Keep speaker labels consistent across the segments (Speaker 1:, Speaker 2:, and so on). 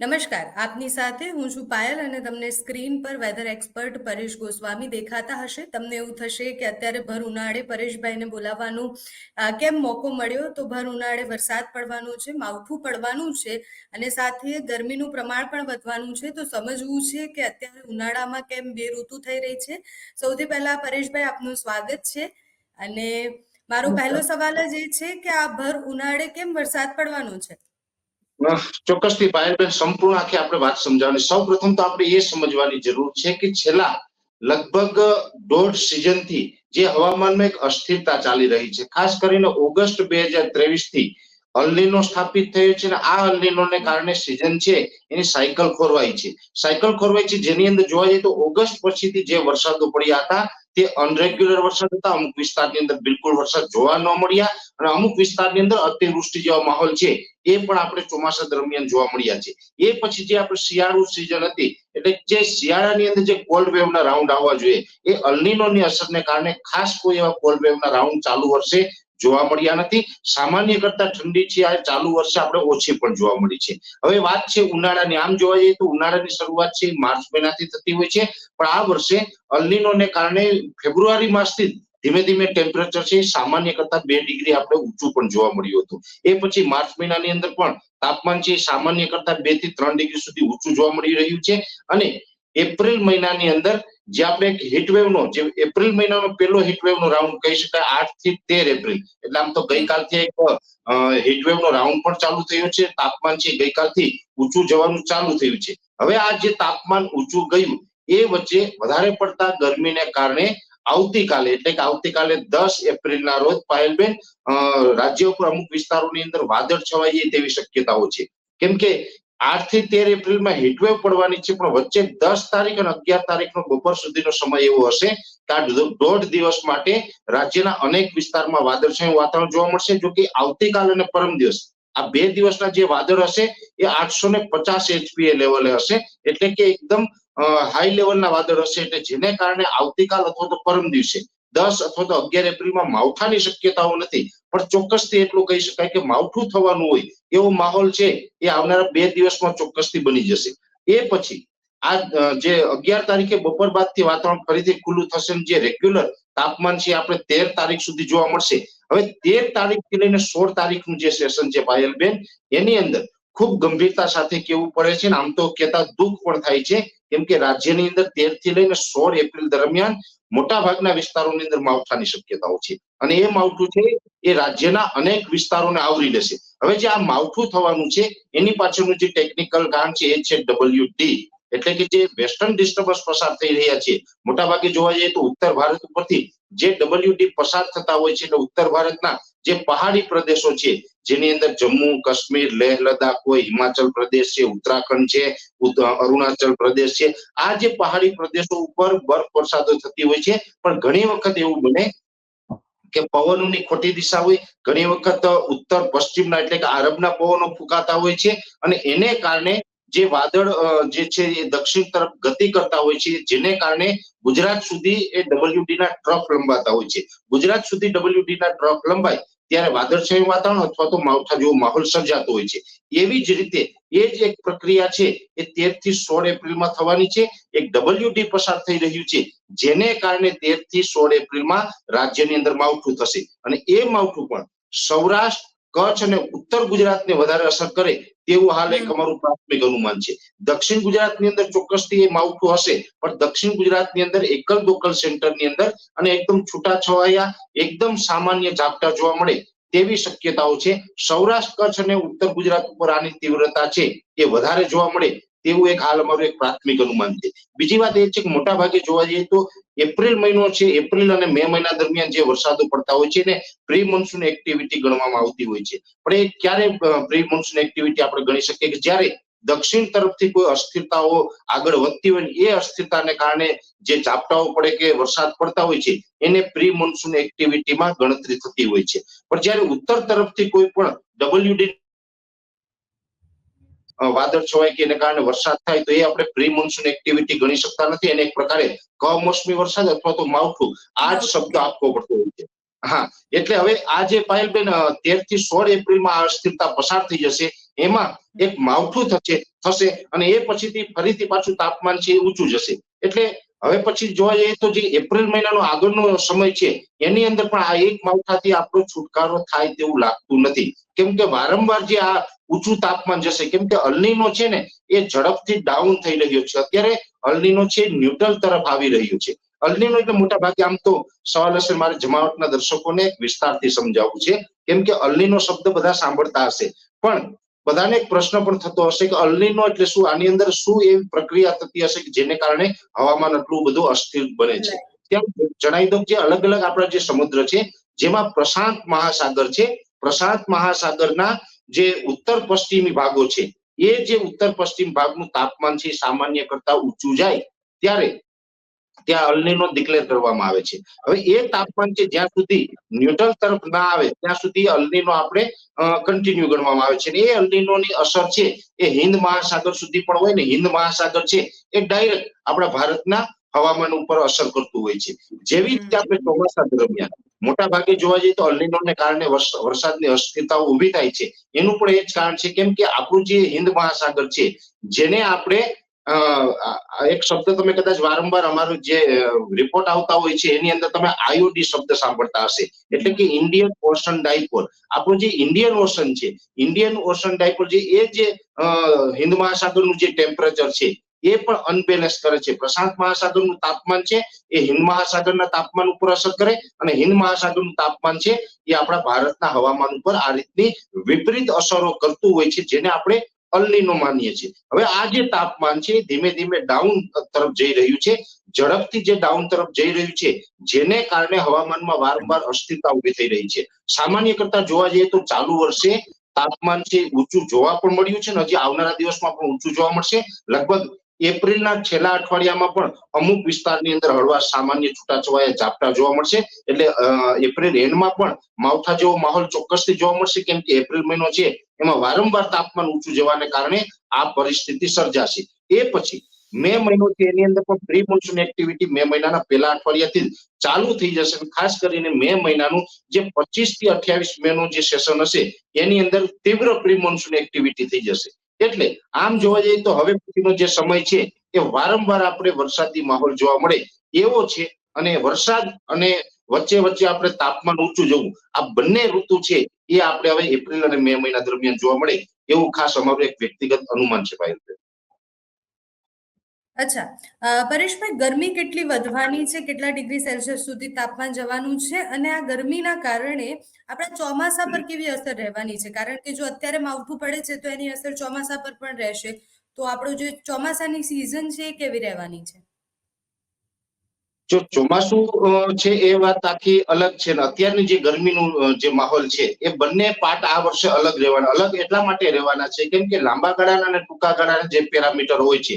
Speaker 1: નમસ્કાર આપની સાથે હું છું પાયલ અને તમને સ્ક્રીન પર વેધર એક્સપર્ટ પરેશ ગોસ્વામી દેખાતા હશે. તમને એવું થશે કે અત્યારે ભર ઉનાળે પરેશભાઈને બોલાવવાનું કેમ મોકો મળ્યો? તો ભર ઉનાળે વરસાદ પડવાનો છે માવઠું પડવાનું છે અને સાથે ગરમીનું પ્રમાણ પણ વધવાનું છે. તો સમજવું છે કે અત્યારે ઉનાળામાં કેમ બે ઋતુ થઈ રહી છે. સૌથી પહેલા પરેશભાઈ આપનું સ્વાગત છે. અને મારો પહેલો સવાલ જ એ છે કે આ ભર ઉનાળે કેમ વરસાદ પડવાનો છે?
Speaker 2: ચોક્કસથી પાયલબેન સંપૂર્ણ આખી આપણે વાત સમજાવવાની. સૌ પ્રથમ તો આપણે એ સમજવાની જરૂર છે કે છેલ્લા લગભગ દોઢ સિઝનથી જે હવામાનમાં એક અસ્થિરતા ચાલી રહી છે. ખાસ કરીને ઓગસ્ટ બે હજાર ત્રેવીસથી અલનીનો સ્થાપિત થયો છે અને આ અલનીનોને કારણે સિઝન છે એની સાયકલ ખોરવાઈ છે. સાયકલ ખોરવાઈ છે જેની અંદર જોવા જઈએ તો ઓગસ્ટ પછીથી જે વરસાદો પડ્યા હતા તે અનરેગ્યુલર વરસાદ હતા, અમુક વિસ્તારની અંદર બિલકુલ વરસાદ જોવા ન મળ્યા અને અમુક વિસ્તારની અંદર અતિવૃષ્ટિ જેવા માહોલ છે, એ પણ આપણે ચોમાસા દરમિયાન જોવા મળ્યા છે. એ પછી જે આપણે શિયાળુ સિઝન હતી, એટલે જે શિયાળાની અંદર જે કોલ્ડ વેવના રાઉન્ડ આવવા જોઈએ, એ અલ્નિનોની અસરને કારણે ખાસ કોઈ એવા કોલ્ડ વેવના રાઉન્ડ ચાલુ વર્ષે જોવા મળ્યા નથી. સામાન્ય કરતા ઠંડી છે, આ ચાલુ વર્ષે આપણે ઓછી પણ જોવા મળી છે. હવે વાત છે ઉનાળાની. આમ જોવા જઈએ તો ઉનાળાની શરૂઆત છે, માર્ચ મહિનાથી થતી હોય છે. પણ આ વર્ષે અલ્લીનોને કારણે ફેબ્રુઆરી માસથી ધીમે ધીમે ટેમ્પરેચર છે, સામાન્ય કરતા બે ડિગ્રી આપણે ઊંચું પણ જોવા મળ્યું હતું. એ પછી માર્ચ મહિનાની અંદર પણ તાપમાન છે, સામાન્ય કરતા બેથી ત્રણ ડિગ્રી સુધી ઊંચું જોવા મળી રહ્યું છે. અને એપ્રિલ મહિનાની અંદર જે આપણે એક હીટવેવ નો, જે એપ્રિલ મહિનાનો પહેલો હીટવેવ નો રાઉન્ડ કહી શકાય, આઠથી તેર એપ્રિલ. એટલે આમ તો ગઈકાલથી એક હીટવેવ નો રાઉન્ડ પણ ચાલુ થયો છે, તાપમાન છે ગઈકાલથી ઊંચું જવાનું ચાલુ થયું છે. હવે આ જે તાપમાન ઊંચું ગયું, એ વચ્ચે વધારે પડતા ગરમીને કારણે આવતીકાલે, એટલે કે આવતીકાલે દસ એપ્રિલના રોજ પાયલબેન રાજ્ય ઉપર અમુક વિસ્તારોની અંદર વાદળ છવાઈ જાય તેવી શક્યતાઓ છે. કેમ કે આઠથી તેર એપ્રિલમાં હીટવેવ પડવાની છે, પણ વચ્ચે દસ તારીખ અને અગિયાર તારીખનો બપોર સુધીનો સમય એવો હશે કે આ દોઢ દિવસ માટે રાજ્યના અનેક વિસ્તારમાં વાદળછાયું વાતાવરણ જોવા મળશે. જો કે આવતીકાલ અને પરમ દિવસ આ બે દિવસના જે વાદળ હશે એ આઠસો ને પચાસ એચપીએ લેવલે હશે. એટલે કે એકદમ હાઈ લેવલના વાદળ હશે. એટલે જેને કારણે આવતીકાલ અથવા તો પરમ દિવસે દસ અથવા તો અગિયાર એપ્રિલમાં માવઠાની શક્યતાઓ નથી. પણ ચોક્કસથી એટલું કહી શકાય કે માવઠું થવાનું હોય એવો માહોલ છે એ આવનારા બે દિવસમાં ચોક્કસથી બની જશે. એ પછી આ જે અગિયાર તારીખે બપોર બાદથી વાતાવરણ ફરીથી ખુલ્લું થશે જે રેગ્યુલર તાપમાન છે આપણે તેર તારીખ સુધી જોવા મળશે. હવે તેર તારીખથી લઈને સોળ તારીખનું જે સેશન છે પાયલબેન, એની અંદર ખૂબ ગંભીરતા સાથે કેવું પડે છે આમ તો કહેતા દુઃખ પણ થાય છે. કેમ કે રાજ્યની અંદર તેરથી લઈને સોળ એપ્રિલ દરમિયાન મોટા ભાગના વિસ્તારોની અંદર માવઠાની શક્યતાઓ છે. અને એ માવઠું છે, એ રાજ્યના અનેક વિસ્તારોને આવરી લેશે. હવે જે આ માવઠું થવાનું છે, એની પાછળનું જે ટેકનિકલ કારણ છે, એ છે ડબલ્યુ ડી એટલે કે જે વેસ્ટર્ન ડિસ્ટર્બન્સ પસાર થઈ રહ્યા છે. મોટાભાગે જોવા જઈએ તો ઉત્તર ભારત ઉપરથી જે ડબલ્યુ ડી પસાર થતા હોય છે, એટલે ઉત્તર ભારતના જે પહાડી પ્રદેશો છે, જેની અંદર જમ્મુ, કાશ્મીર, લેહ, લદ્દાખ હોય, હિમાચલ પ્રદેશ છે, ઉત્તરાખંડ છે અરુણાચલ પ્રદેશ છે, આ જે પહાડી પ્રદેશો ઉપર બરફ વરસાદો થતી હોય છે, પણ ઘણી વખત એવું બને કે પવનોની ખોટી દિશા હોય, ઘણી વખત ઉત્તર પશ્ચિમના એટલે કે આરબના પવનો ફૂંકાતા હોય છે, અને એને કારણે જે વાદળ જે છે એ દક્ષિણ તરફ ગતિ કરતા હોય છે, જેને કારણે ગુજરાત સુધી એ ડબલ્યુડી ના ટ્રફ લંબાતા હોય છે. ગુજરાત સુધી ડબલ્યુડી ના ટ્રફ લંબાય ત્યારે વાદળછાયું વાતાવરણ અથવા તો માવઠા જેવો માહોલ સર્જાતો હોય છે. એવી જ રીતે એ જ એક પ્રક્રિયા છે, એ તેરથી સોળ એપ્રિલમાં થવાની છે. એક ડબલ્યુડી પસાર થઈ રહ્યું છે, જેને કારણે તેરથી સોળ એપ્રિલમાં રાજ્યની અંદર માવઠું થશે. અને એ માવઠું પણ સૌરાષ્ટ્ર કચ્છ અને ઉત્તર ગુજરાતને વધારે અસર કરે તેવું હાલ એક અમારું પ્રાથમિક અનુમાન છે. દક્ષિણ ગુજરાતની અંદર ચોક્કસથી એ માવઠું હશે પણ દક્ષિણ ગુજરાતની અંદર એકલ દોકલ સેન્ટરની અંદર અને એકદમ છૂટાછવાયા એકદમ સામાન્ય ઝાપટા જોવા મળે તેવી શક્યતાઓ છે. સૌરાષ્ટ્ર કચ્છ અને ઉત્તર ગુજરાત ઉપર આની તીવ્રતા છે એ વધારે જોવા મળે તેવું એક હાલ અમારું એક પ્રાથમિક અનુમાન છે. બીજી વાત એ છે કે મોટા ભાગે જોવા જઈએ તો એપ્રિલ મહિનો છે, એપ્રિલ અને મે મહિના દરમિયાન જે વરસાદો પડતા હોય છે ને પ્રી મોન્સૂન એક્ટિવિટી ગણવામાં આવતી હોય છે. પણ એ ક્યારે પ્રી મોન્સૂન એક્ટિવિટી આપણે ગણી શકીએ કે જ્યારે દક્ષિણ તરફથી કોઈ અસ્થિરતાઓ આગળ વધતી હોય એ અસ્થિરતાને કારણે જે ઝાપટાઓ પડે કે વરસાદ પડતા હોય છે, એને પ્રી મોન્સૂન એક્ટિવિટીમાં ગણતરી થતી હોય છે. પણ જ્યારે ઉત્તર તરફથી કોઈ પણ ડબલ્યુડી વાદળ છવાય કારણે વરસાદ થાય તો એ આપણે પ્રી મોન્સૂન એક્ટિવિટી ગણી શકતા નથી એને એક પ્રકારે કમોસમી વરસાદ અથવા તો માવઠું આ જ શબ્દ આપવો પડતો હોય છે. હા, એટલે હવે આ જે પાયલબેન તેરથી સોળ એપ્રિલમાં આ અસ્થિરતા પસાર થઈ જશે, એમાં એક માવઠું થશે થશે અને એ પછીથી ફરીથી પાછું તાપમાન છે એ ઊંચું જશે. એટલે હવે પછી જોવા જઈએ તો જે એપ્રિલ મહિનાનો આગળનો સમય છે, એની અંદર પણ આ એક માવઠાથી આપણો છુટકારો થાય તેવું લાગતું નથી. કેમ કે વારંવાર જે આ ઊંચું તાપમાન જશે. કેમ કે અલનીનો છે ને એ ઝડપથી ડાઉન થઈ રહ્યો છે. અત્યારે અલનીનો છે ન્યુટ્રલ તરફ આવી રહ્યો છે. અલનીનો એટલે મોટા ભાગે આમ તો સવાલ હશે મારે જમાવટના દર્શકોને વિસ્તારથી સમજાવવું છે. કેમ કે અલનીનો શબ્દ બધા સાંભળતા હશે. પણ બધાને એક પ્રશ્ન પણ થતો હશે કે અલનીનો એટલે શું? આની અંદર શું એવી પ્રક્રિયા થતી હશે કે જેને કારણે હવામાન આટલું બધું અસ્થિર બને છે? ત્યાં જણાવી દઉં જે અલગ અલગ આપણા જે સમુદ્ર છે જેમાં પ્રશાંત મહાસાગર છે પ્રશાંત મહાસાગરના જે ઉત્તર પશ્ચિમી ભાગો છે એ જે ઉત્તર પશ્ચિમ ભાગનું તાપમાન છે સામાન્ય કરતા ઊંચું જાય ત્યારે ત્યાં અલનીનો ડિક્લેર કરવામાં આવે છે. હવે એ તાપમાન છે જ્યાં સુધી ન્યુટ્રલ તરફ ના આવે ત્યાં સુધી અલનીનો આપણે કન્ટિન્યુ ગણવામાં આવે છે. એ અલનીનોની અસર છે એ હિન્દ મહાસાગર સુધી પણ હોય ને હિન્દ મહાસાગર છે એ ડાયરેક્ટ આપણા ભારતના હવામાન ઉપર અસર કરતું હોય છે. જેવી રીતે આપણે ચોમાસા દરમિયાન મોટા ભાગે જોવા જઈએ તો અલ્નિનોને કારણે વરસાદની અસ્થિરતાઓ ઊભી થાય છે. એનું પણ એ જ કારણ છે કેમ કે આપણું જે હિન્દ મહાસાગર છે, જેને આપણે એક શબ્દ તમે કદાચ વારંવાર અમારું જે રિપોર્ટ આવતા હોય છે, એની અંદર તમે આયોડી શબ્દ સાંભળતા હશે. એટલે કે ઇન્ડિયન ઓશન ડાયપોલ આપણું જે ઇન્ડિયન ઓશન છે ઇન્ડિયન ઓશન ડાયપોલ જે એ જે હિન્દ મહાસાગરનું જે ટેમ્પરેચર છે એ પણ અનબેલેન્સ કરે છે. પ્રશાંત મહાસાગરનું તાપમાન છે, એ હિન્દ મહાસાગરના તાપમાન ઉપર અસર કરે અને હિન્દ મહાસાગરનું તાપમાન છે, એ આપણા ભારતના હવામાન ઉપર આ રીતની વિપરીત અસરો કરતું હોય છે, જેને આપણે અલ્લીનો માનીએ છીએ. હવે આ જે તાપમાન છે ધીમે ધીમે ડાઉન તરફ જઈ રહ્યું છે. ઝડપથી જે ડાઉન તરફ જઈ રહ્યું છે, જેને કારણે હવામાનમાં વારંવાર અસ્થિરતા ઊભી થઈ રહી છે. સામાન્ય કરતા જોવા જઈએ તો ચાલુ વર્ષે તાપમાન છે ઊંચું જોવા પણ મળ્યું છે ને હજી આવનારા દિવસમાં પણ ઊંચું જોવા મળશે. લગભગ એપ્રિલના છેલ્લા અઠવાડિયામાં પણ અમુક વિસ્તારની અંદર હળવા સામાન્ય છૂટાછવાયા ઝાપટા જોવા મળશે. એટલે એપ્રિલ એન્ડમાં પણ માવઠા જેવો માહોલ ચોક્કસથી જોવા મળશે. કેમ કે એપ્રિલ મહિનો છે, એમાં વારંવાર તાપમાન ઊંચું જવાને કારણે આ પરિસ્થિતિ સર્જાશે. એ પછી મે મહિનો છે, એની અંદર પણ પ્રી મોન્સૂન એક્ટિવિટી મે મહિનાના પહેલા અઠવાડિયાથી ચાલુ થઈ જશે. ખાસ કરીને મે મહિનાનું જે પચીસથી અઠ્યાવીસ મે નું જે સેશન હશે, એની અંદર તીવ્ર પ્રી મોન્સૂન એક્ટિવિટી થઈ જશે. એટલે આમ જોવા જઈએ તો હવે પછીનો જે સમય છે એ વારંવાર આપણે વરસાદી માહોલ જોવા મળે એવો છે અને વરસાદ અને વચ્ચે વચ્ચે આપણે તાપમાન ઊંચું જવું, આ બંને ઋતુ છે એ આપણે હવે એપ્રિલ અને મે મહિના દરમિયાન જોવા મળે એવું ખાસ અમારું એક વ્યક્તિગત અનુમાન છે ભાઈ.
Speaker 1: અચ્છા. પરેશભાઈ, ગરમી કેટલી વધવાની છે? કેટલા ડિગ્રી સેલ્સિયસ સુધી તાપમાન જવાનું છે? અને આ ગરમીના કારણે આપણા ચોમાસા પર કેવી અસર રહેવાની છે? કારણ કે જો અત્યારે માવઠું પડે છે, તો એની અસર ચોમાસા પર પણ રહેશે. તો આપણો જે ચોમાસાની સિઝન છે, એ કેવી રહેવાની છે?
Speaker 2: જો ચોમાસું છે, એ વાત આખી અલગ છે ને અત્યારની જે ગરમીનું જે માહોલ છે, એ બંને પાર્ટ આ વર્ષે અલગ રહેવાના. અલગ એટલા માટે રહેવાના છે, કેમ કે લાંબા ગાળાના અને ટૂંકા ગાળાના જે પેરામીટર હોય છે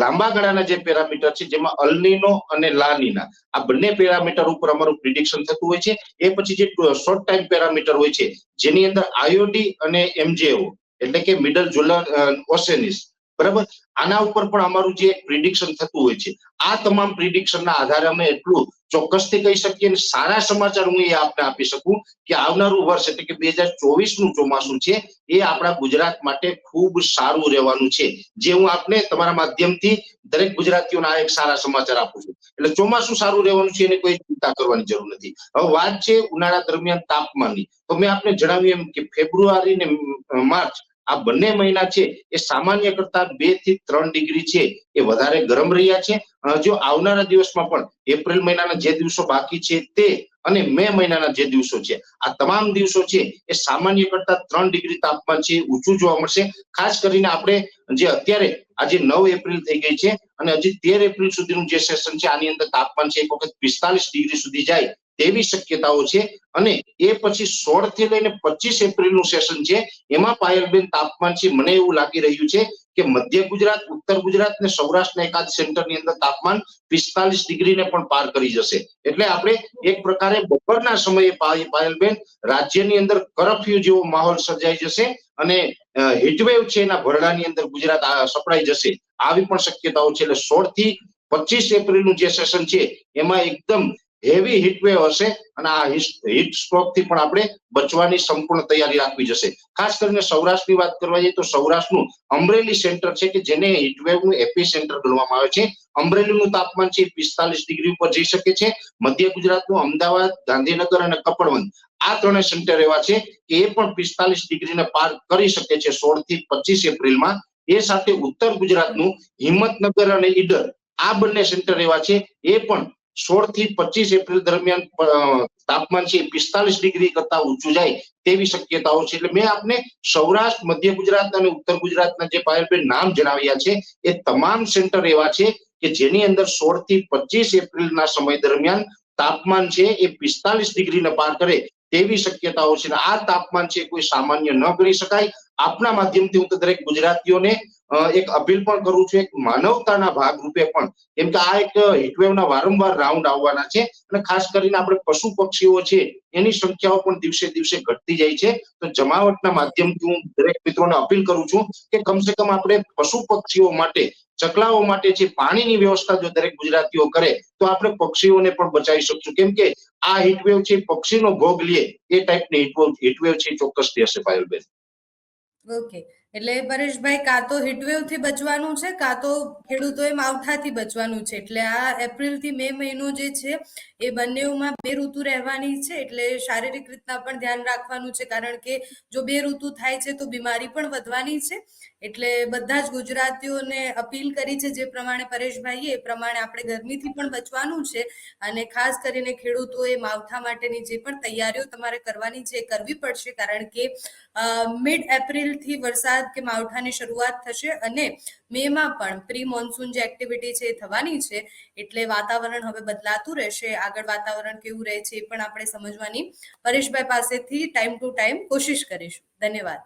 Speaker 2: લાંબા ગાળાના જે પેરામીટર છે, જેમાં અલનીનો અને લાનીના, આ બંને પેરામીટર ઉપર અમારું પ્રિડિક્શન થતું હોય છે. એ પછી જે શોર્ટ ટાઈમ પેરામીટર હોય છે, જેની અંદર આઈઓડી અને એમજેઓ એટલે કે મિડલ જુલર ઓસેનિસ બરાબર? આના ઉપર પણ અમારું જે પ્રિડિક્શન થતું હોય છે, આ તમામ પ્રિડિક્શનના આધારે અમે એટલું ચોક્કસથી કહી શકીએ અને સારા સમાચાર હું એ આપને આપી શકું કે આવનારું વર્ષ એટલે કે બે હજાર ચોવીસનું ચોમાસું છે, એ આપણા ગુજરાત માટે ખૂબ સારું રહેવાનું છે. જે હું આપને તમારા માધ્યમથી દરેક ગુજરાતીઓને એક સારા સમાચાર આપું છું. એટલે ચોમાસું સારું રહેવાનું છે એને કોઈ ચિંતા કરવાની જરૂર નથી. હવે વાત છે ઉનાળા દરમિયાન તાપમાનની. તો મેં આપને જણાવ્યું એમ કે ફેબ્રુઆરી ને માર્ચ આ બંને મહિના છે એ સામાન્ય કરતા બેથી ત્રણ ડિગ્રી છે એ વધારે ગરમ રહ્યા છે. જો આવનારા દિવસમાં પણ એપ્રિલ મહિનાના જે દિવસો બાકી છે તે અને મે મહિનાના જે દિવસો છે, આ તમામ દિવસો છે એ સામાન્ય કરતા ત્રણ ડિગ્રી તાપમાન છે, ઊંચું જોવા મળશે. ખાસ કરીને આપણે જે અત્યારે આજે નવ એપ્રિલ થઈ ગઈ છે અને હજી તેર એપ્રિલ સુધીનું જે સેશન છે આની અંદર તાપમાન છે એક વખત પિસ્તાલીસ ડિગ્રી સુધી જાય તેવી શક્યતાઓ છે અને એ પછી સોળથી લઈને પચીસ એપ્રિલનું સેશન છે. એમાં પાયલબેન તાપમાન છે. મને એવું લાગી રહ્યું છે કે મધ્ય ગુજરાત, ઉત્તર ગુજરાત ને સૌરાષ્ટ્રના એકાદ સેન્ટરની અંદર તાપમાન પિસ્તાલીસ ડિગ્રીને પણ પાર કરી જશે. એટલે આપણે એક પ્રકારે બપોરના સમયે પાય- પાયલબેન રાજ્યની અંદર કરફ્યુ જેવો માહોલ સર્જાઈ જશે અને હીટવેવ છે એના ભરડાની અંદર ગુજરાત સપડાઈ જશે. આવી પણ શક્યતાઓ છે. એટલે સોળથી પચીસ એપ્રિલનું જે સેશન છે, એમાં એકદમ હેવી હીટવેવ હશે અને આ હીટ સ્ટ્રોકથી પણ આપણે બચવાની સંપૂર્ણ તૈયારી રાખવી જશે. ખાસ કરીને સૌરાષ્ટ્રની વાત કરવા જઈએ તો સૌરાષ્ટ્રનું અમરેલી સેન્ટર છે કે જેને હીટવેવનું એપી સેન્ટર ગણવામાં આવે છે. અમરેલીનું તાપમાન છે પિસ્તાલીસ ડિગ્રી ઉપર જઈ શકે છે. મધ્ય ગુજરાતનું અમદાવાદ, ગાંધીનગર અને કપડવંત આ ત્રણેય સેન્ટર એવા છે કે એ પણ પિસ્તાલીસ ડિગ્રીને પાર કરી શકે છે સોળથી પચીસ એપ્રિલમાં. એ સાથે ઉત્તર ગુજરાતનું હિંમતનગર અને ઈડર આ બંને સેન્ટર એવા છે. એ પણ સોળથી પચીસ એપ્રિલ દરમિયાન તાપમાન છે પિસ્તાલીસ ડિગ્રી કરતા ઊંચું જાય તેવી શક્યતાઓ છે. એટલે મેં આપને સૌરાષ્ટ્ર, મધ્ય ગુજરાત અને ઉત્તર ગુજરાતના જે પાયલબેન નામ જણાવ્યા છે, એ તમામ સેન્ટર એવા છે કે જેની અંદર સોળથી પચીસ એપ્રિલના સમય દરમિયાન તાપમાન છે એ પિસ્તાલીસ ડિગ્રીને પાર કરે તેવી શક્યતાઓ છે. આ તાપમાન છે કોઈ સામાન્ય ન ગણી શકાય. આપના માધ્યમથી હું તો દરેક ગુજરાતીઓને એક અપીલ પણ કરું છું, એક માનવતાના ભાગરૂપે પણ, કેમ કે આ એક હીટવેવના વારંવાર રાઉન્ડ આવવાના છે અને ખાસ કરીને આપણે પશુ પક્ષીઓ છે, એની સંખ્યાઓ પણ દિવસે દિવસે ઘટતી જાય છે. તો જમાવટના માધ્યમથી હું દરેક મિત્રોને અપીલ કરું છું કે કમસે કમ આપણે પશુ પક્ષીઓ માટે, ચકલાઓ માટે જે પાણીની વ્યવસ્થા જો દરેક ગુજરાતીઓ કરે, તો આપણે પક્ષીઓને પણ બચાવી શકશું. કેમ કે આ હીટવેવ છે, પક્ષીનો ભોગ લે એ ટાઈપની હીટવેવ હીટવેવ છે ચોક્કસ ચોક્કસથી હશે પાયલબેન
Speaker 1: ઓકે એટલે પરેશભાઈ, કાં તો હીટવેવથી બચવાનું છે, કાં તો ખેડૂતોએ માવઠાથી બચવાનું છે. એટલે આ એપ્રિલથી મે મહિનો જે છે એ બંનેમાં બે ઋતુ રહેવાની છે એટલે શારીરિક રીતના પણ ધ્યાન રાખવાનું છે. કારણ કે જો બે ઋતુ થાય છે તો બીમારી પણ વધવાની છે. એટલે બધા જ ગુજરાતીઓને અપીલ કરી છે જે પ્રમાણે પરેશભાઈએ એ પ્રમાણે આપણે ગરમીથી પણ બચવાનું છે અને ખાસ કરીને ખેડૂતોએ માવઠા માટેની જે પણ તૈયારીઓ તમારે કરવાની છે એ કરવી પડશે. કારણ કે મિડ એપ્રિલથી વરસાદ કે માવઠાની શરૂઆત થશે અને મેમાં પણ પ્રી મોન્સૂન જે એક્ટિવિટી છે એ થવાની છે. એટલે વાતાવરણ હવે બદલાતું રહેશે. આગળ વાતાવરણ કેવું રહે છે એ પણ આપણે સમજવાની. પરેશભાઈ પાસેથી ટાઈમ ટુ ટાઈમ કોશિશ કરીશું. ધન્યવાદ.